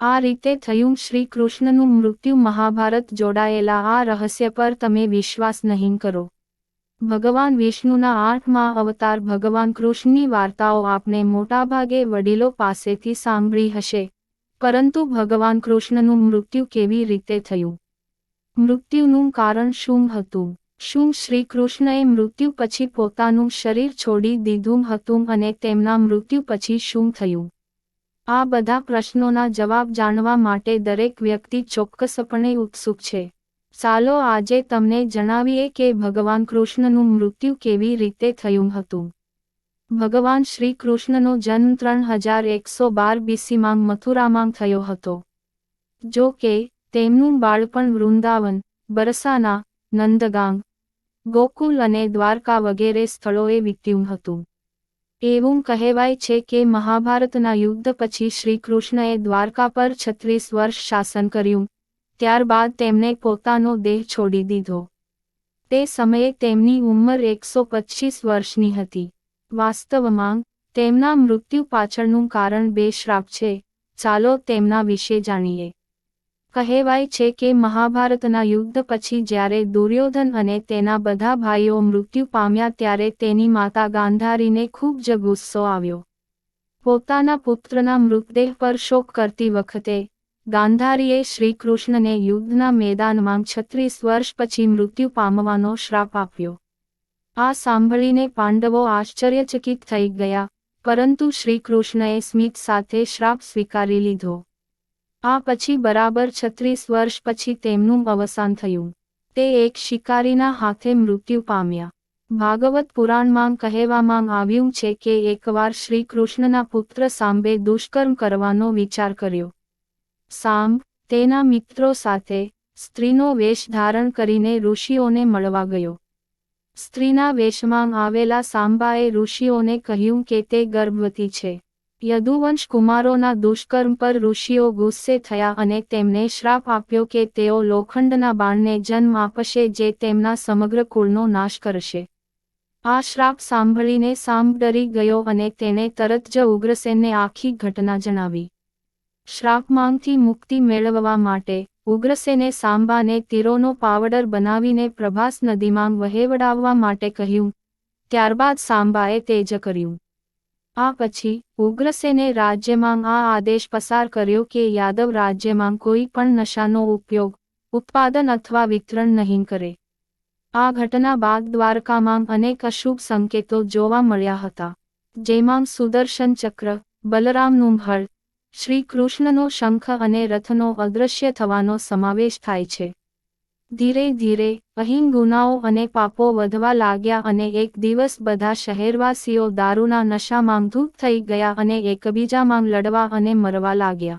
આ રીતે થયું શ્રી કૃષ્ણનું મૃત્યુ મહાભારત જોડાયેલા આ રહસ્ય પર તમે વિશ્વાસ નહીં કરો. ભગવાન વિષ્ણુના આઠમા અવતાર ભગવાન કૃષ્ણની વાર્તાઓ આપને મોટાભાગે વડીલો પાસેથી સાંભળી હશે. પરંતુ ભગવાન કૃષ્ણનું મૃત્યુ કેવી રીતે થયું? મૃત્યુનું કારણ શું હતું? શું શ્રી કૃષ્ણએ મૃત્યુ પછી પોતાનું શરીર છોડી દીધું હતું અને તેમના મૃત્યુ પછી શું થયું? આ બધા પ્રશ્નોના જવાબ જાણવા માટે દરેક વ્યક્તિ ચોક્કસપણે ઉત્સુક છે. ચાલો આજે તમને જણાવીએ કે ભગવાન કૃષ્ણનું મૃત્યુ કેવી રીતે થયું હતું. ભગવાન શ્રી કૃષ્ણનો જન્મ ત્રણ હજાર એકસો બાર બીસીમાં મથુરામાં થયો હતો. જો કે, તેમનું બાળપણ વૃંદાવન, બરસાના, નંદગાંગ, ગોકુલ અને દ્વારકા વગેરે સ્થળોએ વીત્યું હતું. એવું કહેવાય છે કે મહાભારતના યુદ્ધ પછી શ્રી કૃષ્ણએ દ્વારકા પર છત્રીસ વર્ષ શાસન કર્યું, ત્યારબાદ તેમણે પોતાનો દેહ છોડી દીધો. તે સમયે તેમની ઉંમર એકસો પચીસ વર્ષની હતી. વાસ્તવમાં, તેમના મૃત્યુ પાછળનું કારણ બે શ્રાપ છે. ચાલો તેમના વિશે જાણીએ. કહેવાય છે કે મહાભારતના યુદ્ધ પછી જ્યારે દુર્યોધન અને તેના બધા ભાઈઓ મૃત્યુ પામ્યા ત્યારે તેની માતા ગાંધારીને ખૂબ જ ગુસ્સો આવ્યો. પોતાના પુત્રના મૃતદેહ પર શોક કરતી વખતે, ગાંધારીએ શ્રીકૃષ્ણને યુદ્ધના મેદાનમાં છત્રીસ વર્ષ પછી મૃત્યુ પામવાનો શ્રાપ આપ્યો. આ સાંભળીને પાંડવો આશ્ચર્યચકિત થઈ ગયા, પરંતુ શ્રીકૃષ્ણએ સ્મિત સાથે શ્રાપ સ્વીકારી લીધો. આ પછી બરાબર છત્રીસ વર્ષ પછી તેમનું અવસાન થયું. તે એક શિકારીના હાથે મૃત્યુ પામ્યા. ભાગવત પુરાણમાં કહેવામાં આવ્યું છે કે એકવાર શ્રી કૃષ્ણના પુત્ર સાંબે દુષ્કર્મ કરવાનો વિચાર કર્યો. સાંભ તેના મિત્રો સાથે સ્ત્રીનો વેશ ધારણ કરીને ઋષિઓને મળવા ગયો. સ્ત્રીના વેશમાં આવેલા સાંબાએ ઋષિઓને કહ્યું કે તે ગર્ભવતી છે. યદુવંશ કુમારોના દુષ્કર્મ પર ઋષિઓ ગુસ્સે થયા અને તેમને શ્રાપ આપ્યો કે તેઓ લોખંડના બાણને જન્મ આપશે જે તેમના સમગ્ર કુળનો નાશ કરશે. આ શ્રાપ સાંભળીને સાંભ ડરી ગયો અને તેણે તરત જ ઉગ્રસેનને આખી ઘટના જણાવી. શ્રાપમાંગથી મુક્તિ મેળવવા માટે, ઉગ્રસેને સાંબાને તીરોનો પાવડર બનાવીને પ્રભાસ નદીમાં વહેવડાવવા માટે કહ્યું, ત્યારબાદ સાંબાએ તેજ કર્યું. આ પછી, ઉગ્રસેને રાજ્યમાં આ આદેશ પસાર કર્યો કે યાદવ રાજ્યમાં કોઈ પણ નશાનો ઉપયોગ, ઉત્પાદન અથવા વિતરણ નહીં કરે. આ ઘટના બાદ દ્વારકામાં અનેક અશુભ સંકેતો જોવા મળ્યા હતા. જેમાં સુદર્શન ચક્ર, બલરામનું હળ શ્રી કૃષ્ણનો શંખ અને રથનો અદૃશ્ય થવાનો સમાવેશ થાય છે. ધીરે ધીરે અહીં ગુનાઓ અને પાપો વધવા લાગ્યા અને એક દિવસ બધા શહેરવાસીઓ દારૂના નશામાં ધૂપ થઈ ગયા અને એકબીજામાં લડવા અને મરવા લાગ્યા.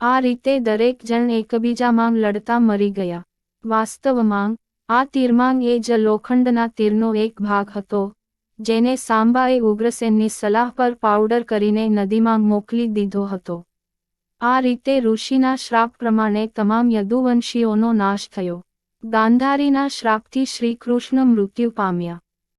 આ રીતે દરેક જણ એકબીજામાં લડતા મરી ગયા. વાસ્તવમાં, આ તીરમાંગ એ જ લોખંડના તીરનો એક ભાગ હતો, જેને સાંબાએ ઉગ્રસેનની સલાહ પર પાવડર કરીને નદીમાં મોકલી દીધો હતો. આ રીતે ઋષિના શ્રાપ પ્રમાણે તમામ યદુવંશીઓનો નાશ થયો. ગાંધારીના શ્રાપથી શ્રીકૃષ્ણ મૃત્યુ પામ્યા.